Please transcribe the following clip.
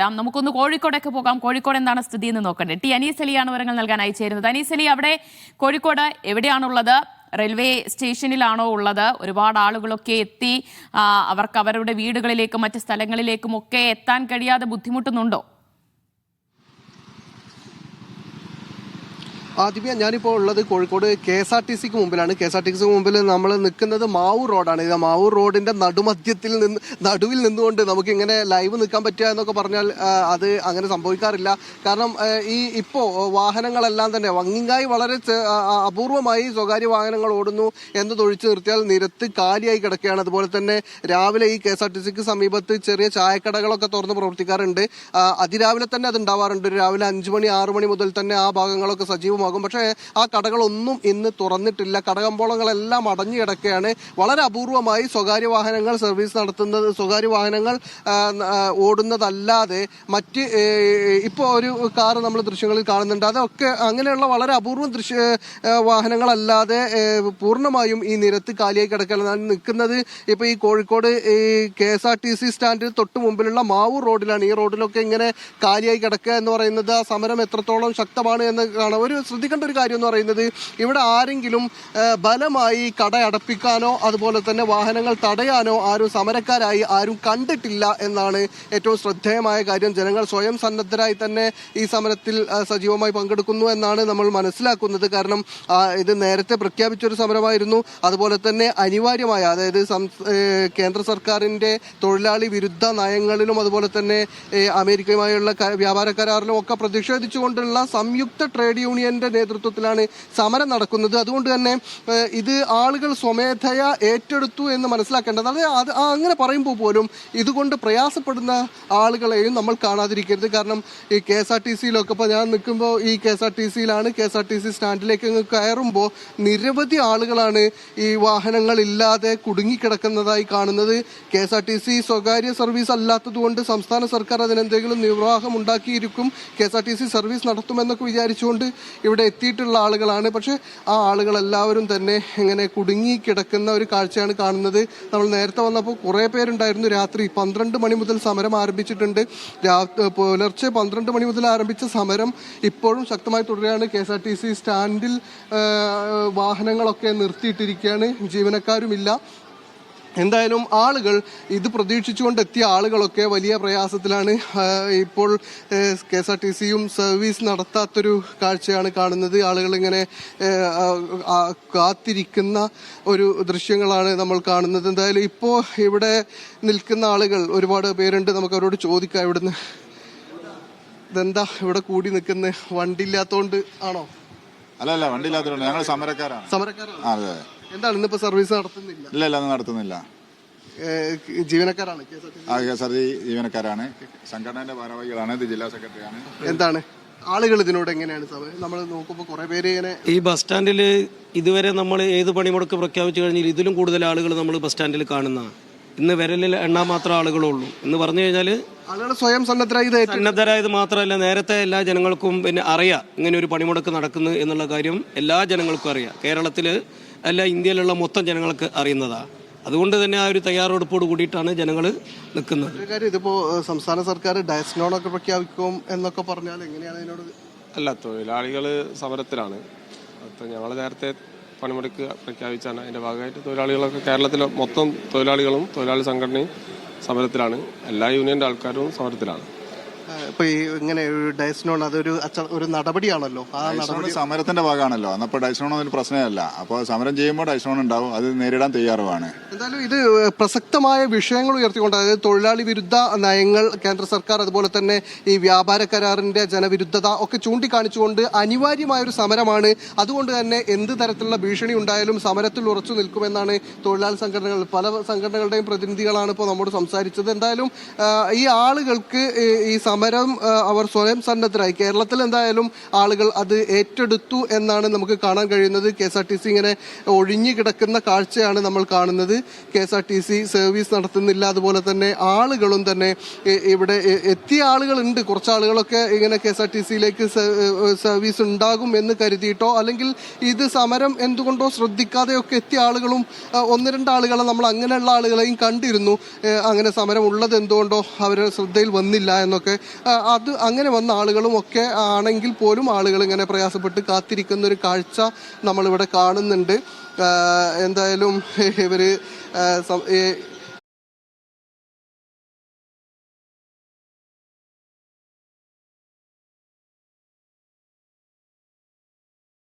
രാം നമുക്കൊന്ന് കോഴിക്കോടൊക്കെ പോകാം. കോഴിക്കോട് എന്താണ് സ്ഥിതി എന്ന് നോക്കണ്ടേ. ടി അനീസ് അലിയാണ് വിവരങ്ങൾ നൽകാൻ അയച്ചേരുന്നത്. അനീസ് അലി അവിടെ കോഴിക്കോട് എവിടെയാണുള്ളത്? റെയിൽവേ സ്റ്റേഷനിലാണോ ഉള്ളത്? ഒരുപാട് ആളുകളൊക്കെ എത്തി അവർക്ക് അവരുടെ വീടുകളിലേക്കും മറ്റ് സ്ഥലങ്ങളിലേക്കും ഒക്കെ എത്താൻ കഴിയാതെ ബുദ്ധിമുട്ടുന്നുണ്ടോ? ആ ദിവ്യ ഞാനിപ്പോൾ ഉള്ളത് Kozhikode K S R T സിക്ക് മുമ്പിലാണ്. കെ എസ് ആർ ടി സിക്ക് മുമ്പിൽ നമ്മൾ നിൽക്കുന്നത് മാവൂർ റോഡാണ്. ഇത് മാവൂർ റോഡിന്റെ നടുമധ്യത്തിൽ നിന്ന് നടുവിൽ നിന്നുകൊണ്ട് നമുക്ക് ഇങ്ങനെ ലൈവ് നിൽക്കാൻ പറ്റുക എന്നൊക്കെ പറഞ്ഞാൽ അത് അങ്ങനെ സംഭവിക്കാറില്ല. കാരണം ഈ ഇപ്പോൾ വാഹനങ്ങളെല്ലാം തന്നെ വങ്ങിങ്ങായി വളരെ അപൂർവമായി സ്വകാര്യ വാഹനങ്ങൾ ഓടുന്നു എന്ന് തൊഴിച്ചു നിർത്തിയാൽ നിരത്ത് കാലിയായി കിടക്കുകയാണ്. അതുപോലെ തന്നെ രാവിലെ ഈ കെ എസ് ആർ ടി സിക്ക് സമീപത്ത് ചെറിയ ചായക്കടകളൊക്കെ തുറന്ന് പ്രവർത്തിക്കാറുണ്ട്. അതിരാവിലെ തന്നെ അത് ഉണ്ടാവാറുണ്ട്. രാവിലെ അഞ്ച് മണി ആറ് മണി മുതൽ തന്നെ ആ ഭാഗങ്ങളൊക്കെ സജീവമാകും പക്ഷേ ആ കടകളൊന്നും ഇന്ന് തുറന്നിട്ടില്ല. കടകമ്പോളങ്ങളെല്ലാം അടഞ്ഞു കിടക്കുകയാണ്. വളരെ അപൂർവമായി സ്വകാര്യ വാഹനങ്ങൾ സർവീസ് നടത്തുന്നത് സ്വകാര്യ വാഹനങ്ങൾ ഓടുന്നതല്ലാതെ മറ്റ് ഇപ്പോൾ ഒരു കാറ് നമ്മൾ ദൃശ്യങ്ങളിൽ കാണുന്നുണ്ട്. അതൊക്കെ അങ്ങനെയുള്ള വളരെ അപൂർവം ദൃശ്യ വാഹനങ്ങളല്ലാതെ പൂർണമായും ഈ നിരത്ത് കാലിയായി കിടക്കുകയാണ്. നിൽക്കുന്നത് ഇപ്പോൾ ഈ കോഴിക്കോട് ഈ K S R T C സ്റ്റാൻഡിന് തൊട്ട് മുമ്പിലുള്ള മാവൂർ റോഡിലാണ്. ഈ റോഡിലൊക്കെ ഇങ്ങനെ കാലിയായി കിടക്കുക എന്ന് പറയുന്നത് ആ സമരം എത്രത്തോളം ശക്തമാണ് എന്ന് കാണാം. ഒരു ശ്രദ്ധിക്കേണ്ട ഒരു കാര്യം എന്ന് പറയുന്നത് ഇവിടെ ആരെങ്കിലും ബലമായി കട അടപ്പിക്കാനോ അതുപോലെ തന്നെ വാഹനങ്ങൾ തടയാനോ ആരും സമരക്കാരായി ആരും കണ്ടിട്ടില്ല എന്നാണ് ഏറ്റവും ശ്രദ്ധേയമായ കാര്യം. ജനങ്ങൾ സ്വയം സന്നദ്ധരായി തന്നെ ഈ സമരത്തിൽ സജീവമായി പങ്കെടുക്കുന്നു എന്നാണ് നമ്മൾ മനസ്സിലാക്കുന്നത്. കാരണം ഇത് നേരത്തെ പ്രഖ്യാപിച്ചൊരു സമരമായിരുന്നു. അതുപോലെ തന്നെ അനിവാര്യമായ അതായത് കേന്ദ്ര സർക്കാരിന്റെ തൊഴിലാളി വിരുദ്ധ നയങ്ങളിലും അതുപോലെ തന്നെ അമേരിക്കയുമായുള്ള വ്യാപാര കരാറിലും ഒക്കെ പ്രതിഷേധിച്ചുകൊണ്ടുള്ള സംയുക്ത ട്രേഡ് യൂണിയന്റെ നേതൃത്വത്തിലാണ് സമരം നടക്കുന്നത്. അതുകൊണ്ട് തന്നെ ഇത് ആളുകൾ സ്വമേധയ ഏറ്റെടുത്തു എന്ന് മനസ്സിലാക്കേണ്ടത്. അത് അത് അങ്ങനെ പറയുമ്പോൾ പോലും ഇതുകൊണ്ട് പ്രയാസപ്പെടുന്ന ആളുകളെയും നമ്മൾ കാണാതിരിക്കരുത്. കാരണം ഈ കെ എസ് ആർ ടി സിയിലൊക്കെ ഇപ്പോൾ ഞാൻ നിൽക്കുമ്പോൾ ഈ K S R T സിയിലാണ് K S R T C സ്റ്റാൻഡിലേക്ക് അങ്ങ് കയറുമ്പോൾ നിരവധി ആളുകളാണ് ഈ വാഹനങ്ങളില്ലാതെ കുടുങ്ങിക്കിടക്കുന്നതായി കാണുന്നത്. K S R T C സ്വകാര്യ സർവീസ് അല്ലാത്തതുകൊണ്ട് സംസ്ഥാന സർക്കാർ അതിനെന്തെങ്കിലും നിർവാഹം ഉണ്ടാക്കിയിരിക്കും. K S R T C service നടത്തുമെന്നൊക്കെ വിചാരിച്ചുകൊണ്ട് ഇവിടെ എത്തിയിട്ടുള്ള ആളുകളാണ്. പക്ഷേ ആ ആളുകളെല്ലാവരും തന്നെ ഇങ്ങനെ കുടുങ്ങി കിടക്കുന്ന ഒരു കാഴ്ചയാണ് കാണുന്നത്. നമ്മൾ നേരത്തെ വന്നപ്പോൾ കുറേ പേരുണ്ടായിരുന്നു. രാത്രി പന്ത്രണ്ട് മണി മുതൽ സമരം ആരംഭിച്ചിട്ടുണ്ട്. പുലർച്ചെ പന്ത്രണ്ട് മണി മുതൽ ആരംഭിച്ച സമരം ഇപ്പോഴും ശക്തമായി തുടരുകയാണ്. K S R T C സ്റ്റാൻഡിൽ വാഹനങ്ങളൊക്കെ നിർത്തിയിട്ടിരിക്കുകയാണ്. ജീവനക്കാരുമില്ല. എന്തായാലും ആളുകൾ ഇത് പ്രതീക്ഷിച്ചുകൊണ്ട് എത്തിയ ആളുകളൊക്കെ വലിയ പ്രയാസത്തിലാണ്. ഇപ്പോൾ കെ എസ് ആർ ടി സിയും സർവീസ് നടത്താത്തൊരു കാഴ്ചയാണ് കാണുന്നത്. ആളുകൾ ഇങ്ങനെ കാത്തിരിക്കുന്ന ഒരു ദൃശ്യങ്ങളാണ് നമ്മൾ കാണുന്നത്. എന്തായാലും ഇപ്പോൾ ഇവിടെ നിൽക്കുന്ന ആളുകൾ ഒരുപാട് പേരുണ്ട്. നമുക്ക് അവരോട് ചോദിക്കാം ഇവിടുന്ന്. ഇതെന്താ ഇവിടെ കൂടി നിൽക്കുന്ന? വണ്ടി ഇല്ലാത്തതുകൊണ്ട് ആണോ? അല്ല അല്ല വണ്ടി ഇല്ലാത്തതുകൊണ്ട് ഞങ്ങൾ സമരക്കാരാണ്. സമരക്കാരാണ് അതെ. എന്താണ് ഇന്നിപ്പോ സർവീസ് നടത്തുന്നില്ല? ഇല്ല ഇല്ല നടത്തുന്നില്ല. ജീവനക്കാരാണ് ആ കെ എസ് ആർ ടി ജീവനക്കാരാണ്. സംഘടനയുടെ ഭാരവാഹികളാണ് ഇത് ജില്ലാ സെക്രട്ടറിയാണ് എന്താണ്? ആളുകൾ ഇതിനോട് എങ്ങനെയാണ് സമയം നമ്മൾ നോക്കുമ്പോൾ കുറെ പേര് ഇങ്ങനെ ഈ ബസ് സ്റ്റാൻഡിൽ ഇതുവരെ നമ്മൾ ഏത് പണിമുടക്ക് പ്രഖ്യാപിച്ചു കഴിഞ്ഞാൽ ഇതിലും കൂടുതൽ ആളുകൾ നമ്മൾ ബസ് സ്റ്റാൻഡിൽ കാണുന്ന ഇന്ന് വിരലിൽ എണ്ണാൻ മാത്രം ആളുകളുള്ളൂ എന്ന് പറഞ്ഞു കഴിഞ്ഞാൽ ആളുകൾ സ്വയം സന്നദ്ധരായി ഇത് ഏറ്റെടുത്ത്. സന്നദ്ധരായത് മാത്രമല്ല നേരത്തെ എല്ലാ ജനങ്ങൾക്കും പിന്നെ അറിയാം ഇങ്ങനെ ഒരു പണിമുടക്ക് നടക്കുന്നു എന്നുള്ള കാര്യം എല്ലാ ജനങ്ങൾക്കും അറിയാം. കേരളത്തിൽ അല്ല ഇന്ത്യയിലുള്ള മൊത്തം ജനങ്ങൾക്ക് അറിയുന്നതാണ് അതുകൊണ്ട് തന്നെ ആ ഒരു തയ്യാറെടുപ്പോട് കൂടിയിട്ടാണ് ജനങ്ങൾ നിൽക്കുന്നത്. ഇതിപ്പോ സംസ്ഥാന സർക്കാർ ഡയസ്നോണൊക്കെ പ്രഖ്യാപിക്കും എന്നൊക്കെ പറഞ്ഞാൽ എങ്ങനെയാണ് അതിനോട് അല്ല തൊഴിലാളികൾ സമരത്തിലാണ്. അപ്പം ഞങ്ങൾ നേരത്തെ പണിമുടക്ക് പ്രഖ്യാപിച്ചാണ്. അതിന്റെ ഭാഗമായിട്ട് തൊഴിലാളികളൊക്കെ കേരളത്തിലെ മൊത്തം തൊഴിലാളികളും തൊഴിലാളി സംഘടനയും സമരത്തിലാണ്. എല്ലാ യൂണിയന്റെ ആൾക്കാരും സമരത്തിലാണ്. ഇപ്പൊ ഈ ഇങ്ങനെ ഒരു ഡയസ്നോൺ അതൊരു അച്ച- ഒരു നടപടിയാണല്ലോ. ആ സമരത്തിന്റെ ഭാഗമാണല്ലോ. അന്നപ്പോ ഡൈസോൺ ഒരു പ്രശ്നമല്ല. അപ്പോൾ സമരം ചെയ്യുമ്പോൾ ഡൈസോൺ ഉണ്ടാവും. അത് നേരിടാൻ തയ്യാറുമാണ്. എന്തായാലും ഇത് പ്രസക്തമായ വിഷയങ്ങൾ ഉയർത്തിക്കൊണ്ട് അതായത് തൊഴിലാളി വിരുദ്ധ നയങ്ങൾ കേന്ദ്ര സർക്കാർ അതുപോലെ തന്നെ ഈ വ്യാപാര കരാറിന്റെ ജനവിരുദ്ധത ഒക്കെ ചൂണ്ടിക്കാണിച്ചുകൊണ്ട് അനിവാര്യമായ ഒരു സമരമാണ്. അതുകൊണ്ട് തന്നെ എന്ത് തരത്തിലുള്ള ഭീഷണി ഉണ്ടായാലും സമരത്തിൽ ഉറച്ചു നിൽക്കുമെന്നാണ് തൊഴിലാളി സംഘടനകൾ പല സംഘടനകളുടെയും പ്രതിനിധികളാണ് ഇപ്പോൾ നമ്മോട് സംസാരിച്ചത്. എന്തായാലും ആ, ഈ ആളുകൾക്ക് ഈ ഈ സമരം ആ, അവർ സ്വയം സന്നദ്ധരായി. കേരളത്തിൽ എന്തായാലും ആളുകൾ അത് ഏറ്റെടുത്തു എന്നാണ് നമുക്ക് കാണാൻ കഴിയുന്നത്. K S R T C ഇങ്ങനെ ഒഴിഞ്ഞു കിടക്കുന്ന കാഴ്ചയാണ് നമ്മൾ കാണുന്നത്. K S R T C service നടത്തുന്നില്ല. അതുപോലെ തന്നെ ആളുകളും തന്നെ ഇവിടെ എത്തിയ ആളുകളുണ്ട്. കുറച്ച് ആളുകളൊക്കെ ഇങ്ങനെ കെ എസ് ആർ ടി സിയിലേക്ക് സർവീസ് ഉണ്ടാകും എന്ന് കരുതിയിട്ടോ അല്ലെങ്കിൽ ഇത് സമരം എന്തുകൊണ്ടോ ശ്രദ്ധിക്കാതെയൊക്കെ എത്തിയ ആളുകളും ഒന്ന് രണ്ട് ആളുകളെ നമ്മൾ അങ്ങനെയുള്ള ആളുകളെയും കണ്ടിരുന്നു. അങ്ങനെ സമരം ഉള്ളത് എന്തുകൊണ്ടോ അവരുടെ ശ്രദ്ധയിൽ വന്നില്ല എന്നൊക്കെ അത് അങ്ങനെ വന്ന ആളുകളും ഒക്കെ ആണെങ്കിൽ പോലും ആളുകൾ ഇങ്ങനെ പ്രയാസപ്പെട്ട് കാത്തിരിക്കുന്ന ഒരു കാഴ്ച നമ്മളിവിടെ കാണുന്നുണ്ട്. എന്തായാലും ഇവർ